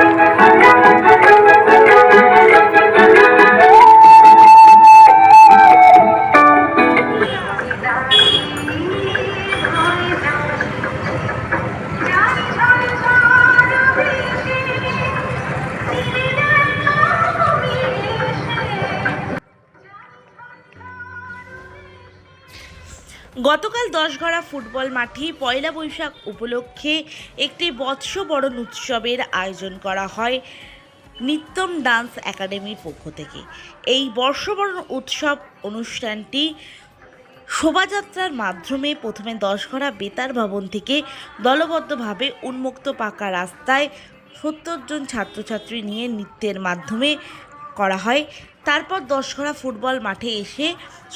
Thank you. গতকাল Dashghara football মাঠে পয়লা বৈশাখ উপলক্ষে একটি বৎসবরণ উৎসবের আয়োজন করা হয় নিত্যম ডান্স একাডেমির পক্ষ থেকে। এই বর্ষবরণ উৎসব অনুষ্ঠানটি শোভাযাত্রার মাধ্যমে প্রথমে দশঘরা বেতার ভবন থেকে দলবদ্ধভাবে উন্মুক্ত পাকা রাস্তায় সত্তর জন ছাত্রছাত্রী নিয়ে নৃত্যের মাধ্যমে করা হয়। তারপর দশঘরা ফুটবল মাঠে এসে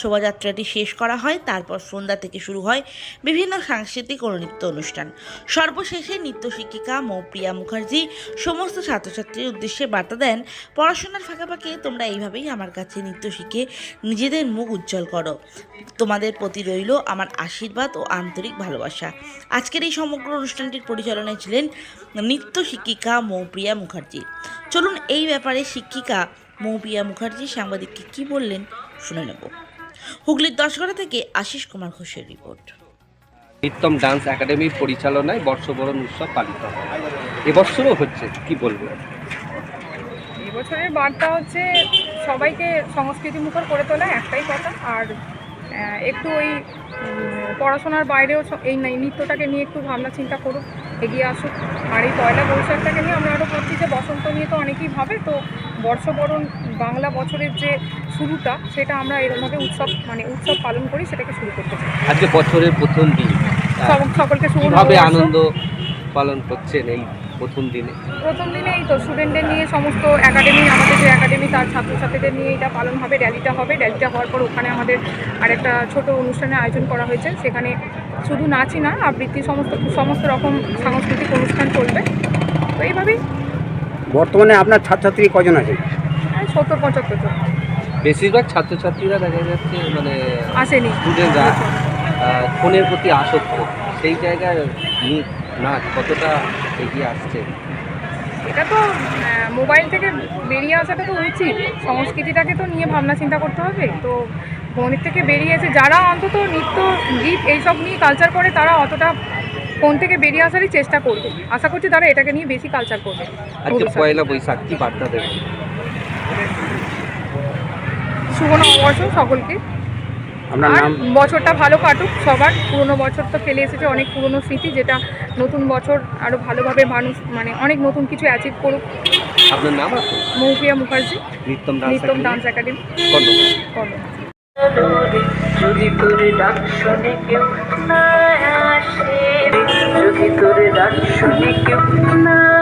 শোভাযাত্রাটি শেষ করা হয়। তারপর সন্ধ্যা থেকে শুরু হয় বিভিন্ন সাংস্কৃতিক ও নৃত্য অনুষ্ঠান। সর্বশেষে নৃত্য শিক্ষিকা মৌপ্রিয়া মুখার্জি সমস্ত ছাত্রছাত্রীর উদ্দেশ্যে বার্তা দেন, পড়াশোনার ফাঁকাফাঁকি, তোমরা এইভাবেই আমার কাছে নৃত্য শিখে নিজেদের মুখ উজ্জ্বল করো। তোমাদের প্রতি রইল আমার আশীর্বাদ ও আন্তরিক ভালোবাসা। আজকের এই সমগ্র অনুষ্ঠানটির পরিচালনায় ছিলেন নৃত্য শিক্ষিকা মৌপ্রিয়া মুখার্জি। চলুন এই ব্যাপারে শিক্ষিকা মৌপ্রিয়া মুখার্জি সাংবাদিককে কি বললেন শুনে নেব। হুগলির দশগড়া থেকে আশিস কুমার ঘোষের রিপোর্ট। নিত্যম ডান্স একাডেমির পরিচালনায় বর্ষবরণ উৎসব পালিত হয়। এবছরও হচ্ছে কি বলব এবছরের বার্তা হচ্ছে সবাইকে সংস্কৃতি মুখর করে তোলা একটাই কথা। আর একটু ওই পড়াশোনার বাইরেও এই নাই- নৃত্যটাকে নিয়ে একটু ভাবনা চিন্তা করুক এগিয়ে আসুক। আর এই পয়লা বৈশাখটাকে নিয়ে আমরা আরও করছি যে বসন্ত নিয়ে তো অনেকেই ভাবে তো বর্ষবরণ বাংলা বছরের যে শুরুটা সেটা আমরা এরমভাবে উৎসব মানে উৎসব পালন করি সেটাকে শুরু করতে চাই। আজকে বছরের প্রথম দিন। সব- সকলকে শুভ কীভাবে আনন্দ পালন করছেন এই প্রথম দিনে? প্রথম দিনেই তো স্টুডেন্টদের নিয়ে সমস্ত একাডেমি আমাদের যে একাডেমি তার ছাত্রছাত্রীদের নিয়ে এটা পালন হবে র্যালিটা হবে। র্যালিটা হওয়ার পর ওখানে আমাদের আরেকটা ছোট অনুষ্ঠানের আয়োজন করা হয়েছে। সেখানে শুধু নাচই না আবৃত্তি সমস্ত সমস্ত রকম সাংস্কৃতিক অনুষ্ঠান চলবে। তো এইভাবেই বর্তমানে আপনার ছাত্রছাত্রী কজন আছে? সত্তর পঁচাত্তর জন। বেশিরভাগ ছাত্রছাত্রীরা দেখা যাচ্ছে মানে আসেনি। স্টুডেন্টরা ফোনের প্রতি আসক্ত। সেই জায়গায় নি- নাচ কতটা এগিয়ে আসছে? এটা তো মোবাইল থেকে বেরিয়ে আসাটা তো উচিত। সংস্কৃতিটাকে তো নিয়ে ভাবনা চিন্তা করতে হবে। তো ফোনের থেকে বেরিয়েছে যারা অন্তত নৃত্য গীত এইসব নিয়ে কালচার করে তারা অতটা ফোন থেকে বেরিয়ে আসারই চেষ্টা করবে। আশা করছি তারা এটাকে নিয়ে বেশি কালচার করবে। আজকে। পয়লা বৈশাখ কি বার্তা দেবেন শুভ নববর্ষ সকলকে। আর বছরটা ভালো কাটুক সবার। পুরনো বছর তো ফেলে এসেছে অনেক পুরনো স্মৃতি যেটা নতুন বছর আরও ভালোভাবে মানুষ মানে অনেক নতুন কিছু অ্যাচিভ করুক। আপনার নাম মৌপিয়া মুখার্জি নিত্যম ডান্স একাডেমি? কর্ণ যদি তোর ডাক শুনে কেউ না আসে যদি তোর ডাক শুনে কেউ না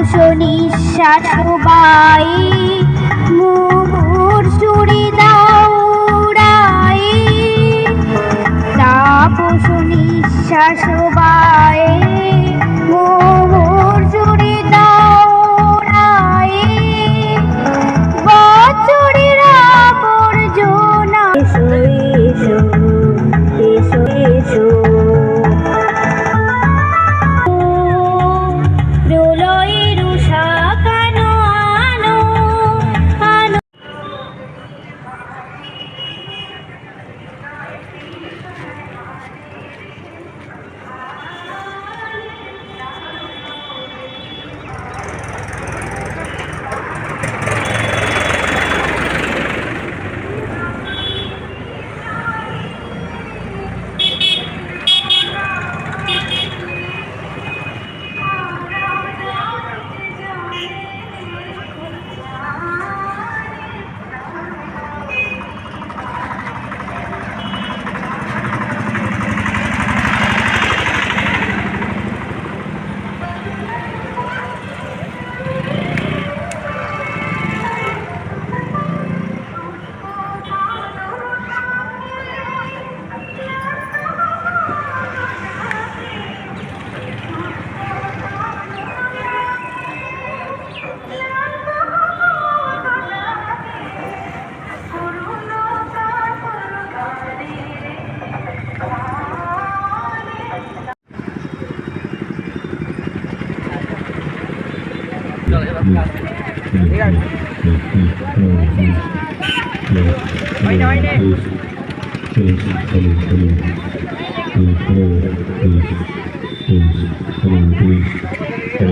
তাপস নিঃশ্বাস বাই মুহুর সুরে দাউড়াই তাপস নিঃশ্বাস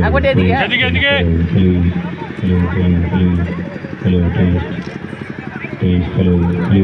একবার এদিকে এদিকে এদিকে hello, hello, hello, hello, hello, hello, hello, hello.